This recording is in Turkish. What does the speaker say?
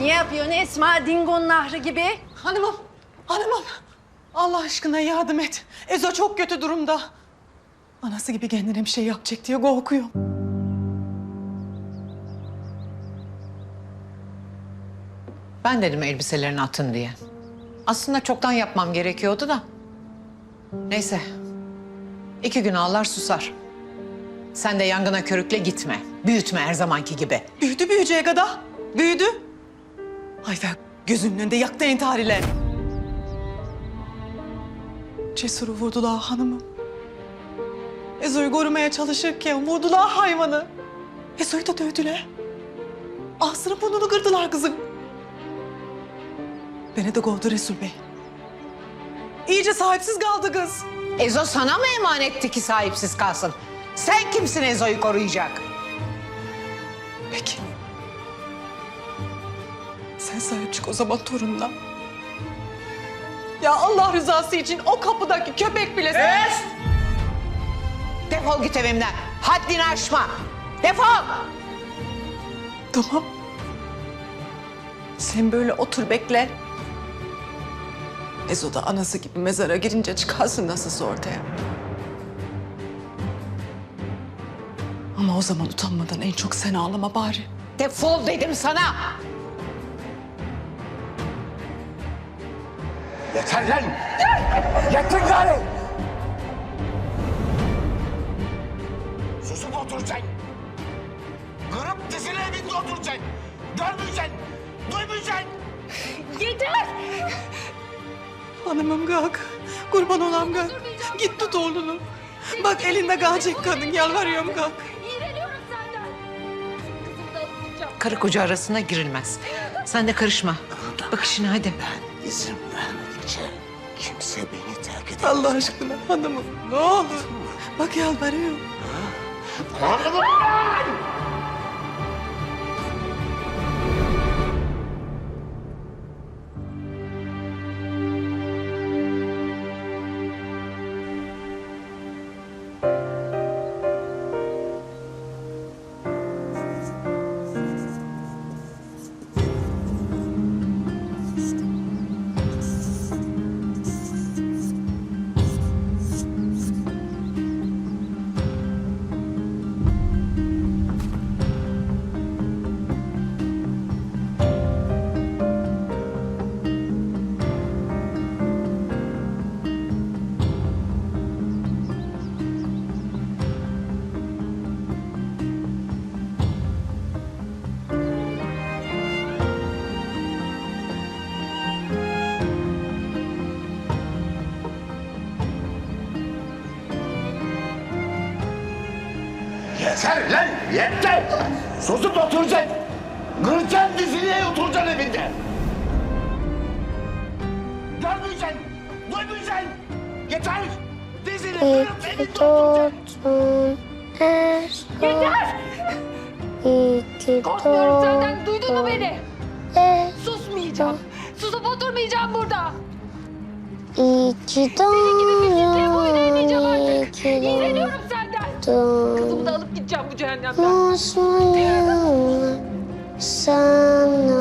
Ne yapıyorsun Esma Dingo'nun nahri gibi? Hanımım, hanımım. Allah aşkına yardım et. Ezo çok kötü durumda. Anası gibi kendine bir şey yapacak diye korkuyorum. Ben dedim elbiselerini atın diye. Aslında çoktan yapmam gerekiyordu da. Neyse. İki gün ağlar susar. Sen de yangına körükle gitme. Büyütme her zamanki gibi. Büyüdü büyüyeceği kadar. Büyüdü. Ayfer gözünün önünde yaktı intihar ile. Cesur'u vurdular hanımım. Ezo'yu korumaya çalışırken vurdular hayvanı. Ezo'yu da dövdüler. Ağzını burnunu kırdılar kızım. Beni de kovdu Resul Bey. İyice sahipsiz kaldı kız. Ezo sana mı emanetti ki sahipsiz kalsın? Sen kimsin Ezo'yu koruyacak? Peki. Sahip çık o zaman torununa. Ya Allah rızası için o kapıdaki köpek bile... Öst! Defol git evimden. Haddini aşma. Defol! Tamam. Sen böyle otur bekle. Ezo da anası gibi mezara girince çıkarsın nasılsa ortaya. Ama o zaman utanmadan en çok sen ağlama bari. Defol dedim sana. Yeter lan! Yeter gari! Susup oturacaksın. Kırıp dizine evinde oturacaksın. Görmeyeceksin, duymayacaksın. Hanımım kalk. Kurban olam kalk. Git tut oğlunu. Bak elinde kalacak kadın. Yalvarıyorum kalk. İğreniyorum senden. Kızımı da alacağım. Karı koca arasına girilmez. Sen de karışma. Bak işine hadi. Ben izin vermedikçe kimse beni terk edemez. Allah aşkına hanımım ne olur. Bak yalvarıyorum. Hanımım! Yeter lan, yeter! Susup oturacaksın. Kıracaksın dizine oturacaksın evinde. Görmeyeceksin, duymayacaksın. Yeter! Dizini kırıp evinde oturacaksın. Yeter! Korkmuyorum senden. Duydun mu beni? Susmayacağım. Susup oturmayacağım burada. İyi ki Senin gibi pislikle boyun eğmeyeceğim artık. İğreniyorum. Kızımı da alıp gideceğim bu cehennemden. Mutluyum sana.